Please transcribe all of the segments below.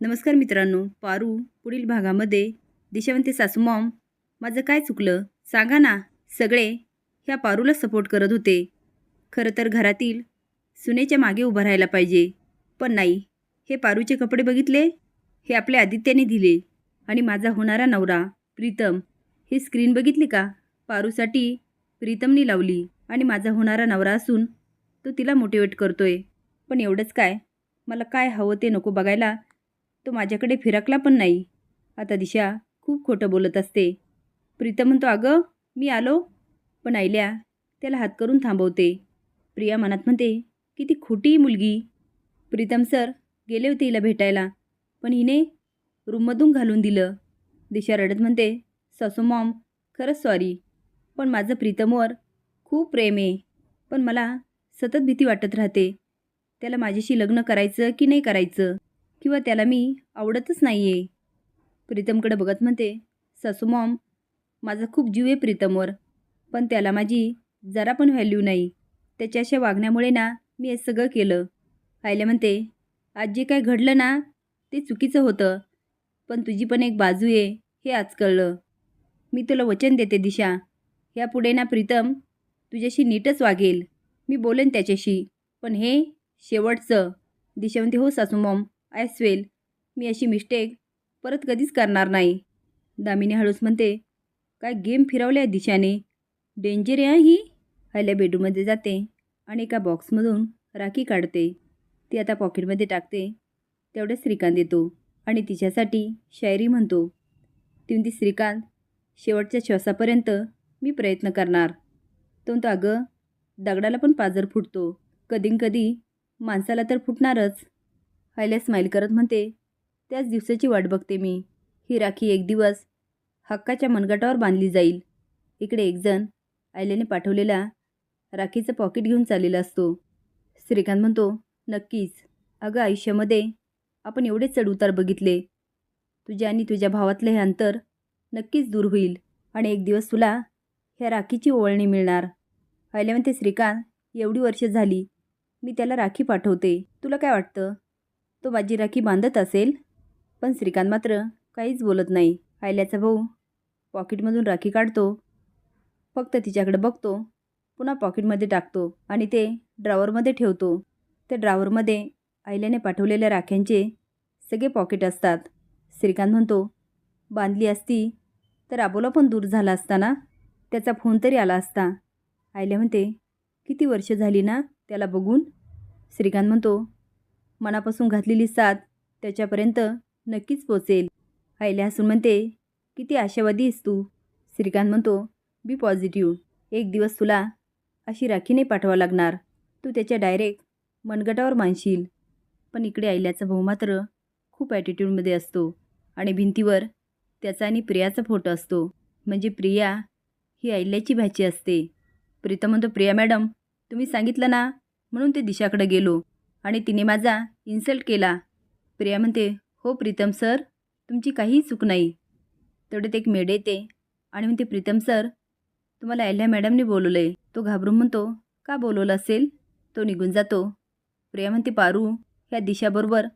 नमस्कार मित्रांनो पारू पुढील भागामध्ये दिशावंती सासू मॉम. माझं काय चुकलं? सांगा ना. सगळे ह्या पारूला सपोर्ट करत होते. खरं तर घरातील सुनेच्या मागे उभं राहायला पाहिजे. पण नाही हे पारूचे कपडे बघितले? हे आपल्या आदित्याने दिले. आणि माझा होणारा नवरा प्रीतम ही स्क्रीन बघितली का? पारूसाठी प्रीतमनी लावली. आणि माझा होणारा नवरा असून तो तिला मोटिवेट करतोय. पण एवढंच काय? मला काय हवं ते नको बघायला तो माझ्याकडे फिरकला पण नाही. आता दिशा खूप खोटं बोलत असते. प्रीतम म्हणतो अगं मी आलो. पण आयल्या त्याला हात करून थांबवते. प्रिया मनात म्हणते किती खोटी मुलगी. प्रीतम सर गेले होते हिला भेटायला पण हिने रूममधून घालून दिलं. दिशा रडत म्हणते सासू मॉम खरंच सॉरी पण माझं प्रीतमवर खूप प्रेम आहे. पण मला सतत भीती वाटत राहते. त्याला माझ्याशी लग्न करायचं की नाही करायचं? किंवा त्याला मी आवडतच नाही आहे प्रीतमकडे बघत म्हणते सासू मॉम माझा खूप जीव आहे प्रीतमवर पण त्याला माझी जरा पण व्हॅल्यू नाही. त्याच्या अशा वागण्यामुळे ना मी हे सगळं केलं. आयल्या म्हणते आज जे काय घडलं ना ते चुकीचं होतं पण तुझी पण एक बाजू आहे हे आज कळलं. मी तुला वचन देते दिशा. ह्यापुढे ना प्रीतम तुझ्याशी नीटच वागेल. मी बोलेन त्याच्याशी पण हे शेवटचं. दिशा म्हणते हो सासू मॉम आय स्वेल मी अशी मिस्टेक परत कधीच करणार नाही. दामिनी हळूच म्हणते काय गेम फिरवल्या दिशाने? डेंजर आहे ही. हल्या बेडरूममध्ये जाते आणि एका बॉक्समधून राखी काढते. ती आता पॉकेटमध्ये टाकते. तेवढ्याच श्रीकांत येतो आणि तिच्यासाठी शायरी म्हणतो. ती श्रीकांत शेवटच्या श्वासापर्यंत मी प्रयत्न करणार. तो म्हणतो अगं दगडाला पण पाजर फुटतो. कधी कधी माणसाला तर फुटणारच. आयल्या स्माईल करत म्हणते त्याच दिवसाची वाट बघते मी. ही राखी एक दिवस हक्काच्या मनगटावर बांधली जाईल. इकडे एकजण आयल्याने पाठवलेला राखीचं पॉकेट घेऊन चाललेला असतो. श्रीकांत म्हणतो नक्कीच. अगं आयुष्यामध्ये आपण एवढे चढउतार बघितले. तुझ्या आणि तुझ्या भावातलं हे अंतर नक्कीच दूर होईल आणि एक दिवस तुला ह्या राखीची ओळणी मिळणार. आयल्या म्हणते श्रीकांत एवढी वर्ष झाली. मी त्याला राखी पाठवते. तुला काय वाटतं? तो माझी राखी बांधत असेल. पण श्रीकांत मात्र काहीच बोलत नाही. आयल्याचा भाऊ पॉकेटमधून राखी काढतो. फक्त तिच्याकडे बघतो. पुन्हा पॉकेटमध्ये टाकतो आणि ते ड्रावरमध्ये ठेवतो. त्या ड्रावरमध्ये आयल्याने पाठवलेल्या राख्यांचे सगळे पॉकेट असतात. श्रीकांत म्हणतो बांधली असती तर आबोला पण दूर झाला असताना त्याचा फोन तरी आला असता. आयल्या म्हणते किती वर्ष झाली ना त्याला बघून? श्रीकांत म्हणतो मनापासून घातलेली साथ त्याच्यापर्यंत नक्कीच पोचेल. आयल्या हसून म्हणते किती आशावादी आहेस तू. श्रीकांत म्हणतो बी पॉझिटिव्ह. एक दिवस तुला अशी राखी नाही पाठवावं लागणार. तू त्याच्या डायरेक्ट मनगटावर मानशील. पण इकडे आईल्याचा भाऊ मात्र खूप ॲटिट्यूडमध्ये असतो आणि भिंतीवर त्याचा आणि प्रियाचा फोटो असतो. म्हणजे प्रिया ही आईल्याची भाची असते. प्रीतम म्हणतो प्रिया मॅडम तुम्ही सांगितलं ना म्हणून ते दिशाकडे गेलो. आणि तिने माझा इन्सल्ट केला. प्रिया म्हणते हो प्रीतम सर तुमची काहीही चूक नाही. तेवढ्यात एक मेड येते आणि म्हणते प्रीतम सर तुम्हाला अहिल्या मॅडमने बोलवलं आहे तो घाबरून म्हणतो का बोलवलं असेल? तो निघून जातो. प्रिया म्हणते पारू ह्या दिशाबरोबर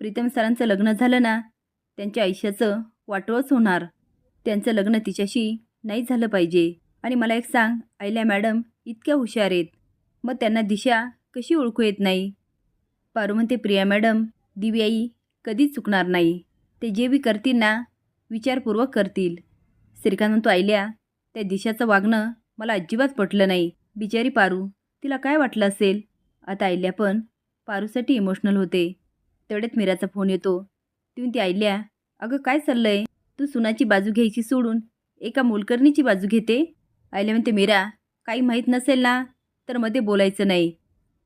प्रीतम सरांचं लग्न झालं ना त्यांच्या आयुष्याचं वाटोळच होणार. त्यांचं लग्न तिच्याशी नाही झालं पाहिजे. आणि मला एक सांग आयल्या मॅडम इतक्या हुशार आहेत. मग त्यांना दिशा कशी ओळखू येत नाही? पारू म्हणते प्रिया मॅडम दिव्याई कधीच चुकणार नाही. ते जे बी करतील ना विचारपूर्वक करतील. श्रीकांत म्हणतो आयल्या त्या दिशाचं वागणं मला अजिबात पटलं नाही. बिचारी पारू तिला काय वाटलं असेल? आता आयल्या पण पारूसाठी इमोशनल होते. तेवढ्यात मीराचा फोन येतो. ती म्हणते आयल्या अगं काय चाललं आहे तू सुनाची बाजू घ्यायची सोडून एका मोलकर्णीची बाजू घेते? आयल्या म्हणते मीरा काही माहीत नसेल ना तर मध्ये बोलायचं नाही.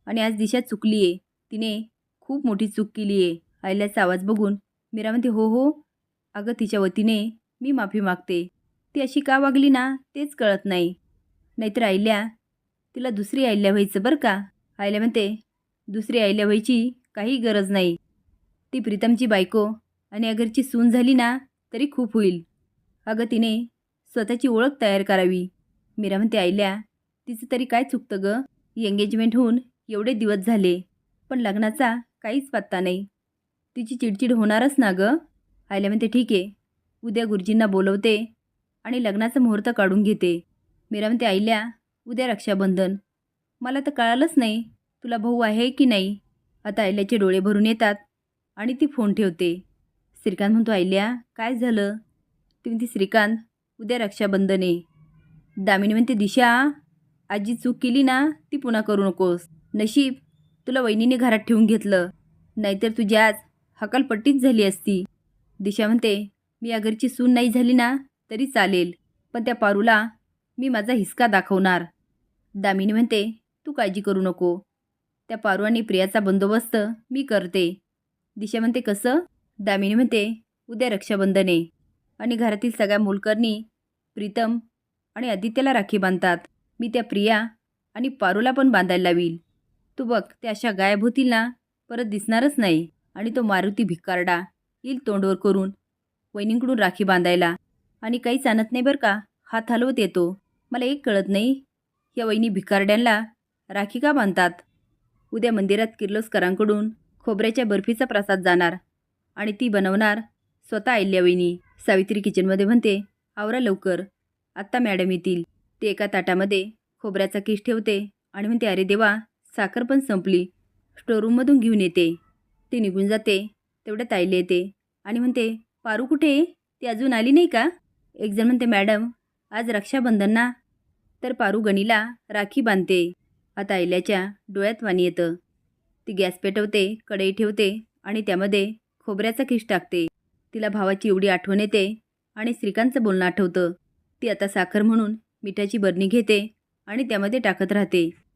आणि आज दिशा चुकली आहे तिने खूप मोठी चूक केली आहे. आयल्याचा आवाज बघून मीरा म्हणते हो हो. अगं तिच्या वतीने मी माफी मागते. ती अशी का वागली ना तेच कळत नाही. नाहीतर आयल्या तिला दुसरी आयल्या व्हायचं बरं का? आयल्या म्हणते दुसरी आयल्या व्हायची काही गरज नाही. ती प्रीतमची बायको आणि अगरची सून झाली ना तरी खूप होईल. अगं तिने स्वतःची ओळख तयार करावी. मीरा म्हणते आयल्या तिचं तरी काय चुकतं गं? एंगेजमेंट होऊन एवढे दिवस झाले. पण लग्नाचा काहीच पत्ता नाही. तिची चिडचिड होणारच ना गं. आयल्या म्हणते ठीक आहे. उद्या गुरुजींना बोलवते आणि लग्नाचा मुहूर्त काढून घेते. मीरा म्हणते आईल्या उद्या रक्षाबंधन. मला तर कळालंच नाही तुला भाऊ आहे की नाही. आता आयल्याचे डोळे भरून येतात आणि ती फोन ठेवते. श्रीकांत म्हणतो आयल्या काय झालं? ती म्हणते श्रीकांत उद्या रक्षाबंधन आहे. दामिनी म्हणते दिशा आजी चूक केली ना ती पुन्हा करू नकोस. नशीब तुला वहिनीने घरात ठेवून घेतलं. नाहीतर तुझी आज हकालपट्टीच झाली असती. दिशा म्हणते मी या घरची सून नाही झाली ना तरी चालेल. पण त्या पारूला मी माझा हिसका दाखवणार. दामिनी म्हणते तू काळजी करू नको. त्या पारू आणि प्रियाचा बंदोबस्त मी करते. दिशा म्हणते कसं? दामिनी म्हणते उद्या रक्षाबंधने आणि घरातील सगळ्या मोलकर्णी प्रीतम आणि आदित्यला राखी बांधतात. मी त्या प्रिया आणि पारूला पण बांधायला लावील तू बघ त्या अशा गायब होतील ना परत दिसणारच नाही. आणि तो मारुती भिकारडा येईल तोंडवर करून वहिनींकडून राखी बांधायला. आणि काहीच आणत नाही बरं का? हात हलवत येतो. मला एक कळत नाही या वहिनी भिकारड्यांना राखी का बांधतात? उद्या मंदिरात किर्लोस्करांकडून खोबऱ्याच्या बर्फीचा प्रसाद जाणार आणि ती बनवणार स्वतः आयल्या वहिनी. सावित्री किचनमध्ये म्हणते आवरा लवकर आत्ता मॅडम येतील. ते एका ताटामध्ये खोबऱ्याचा किस ठेवते आणि म्हणते अरे देवा साखर पण संपली. स्टोरूममधून घेऊन येते. ती निघून जाते. तेवढ्यात ताईले येते. आणि म्हणते पारू कुठे ती अजून आली नाही का? एकजण म्हणते मॅडम आज रक्षाबंधन ना तर पारू गणीला राखी बांधते. आता आईल्याच्या डोळ्यात पाणी येतं. ती गॅस पेटवते कढई ठेवते आणि त्यामध्ये खोबऱ्याचा खिस टाकते. तिला भावाची एवढी आठवण येते आणि श्रीकांतचं बोलणं आठवतं. ती आता साखर म्हणून मिठाची बरणी घेते आणि त्यामध्ये टाकत राहते.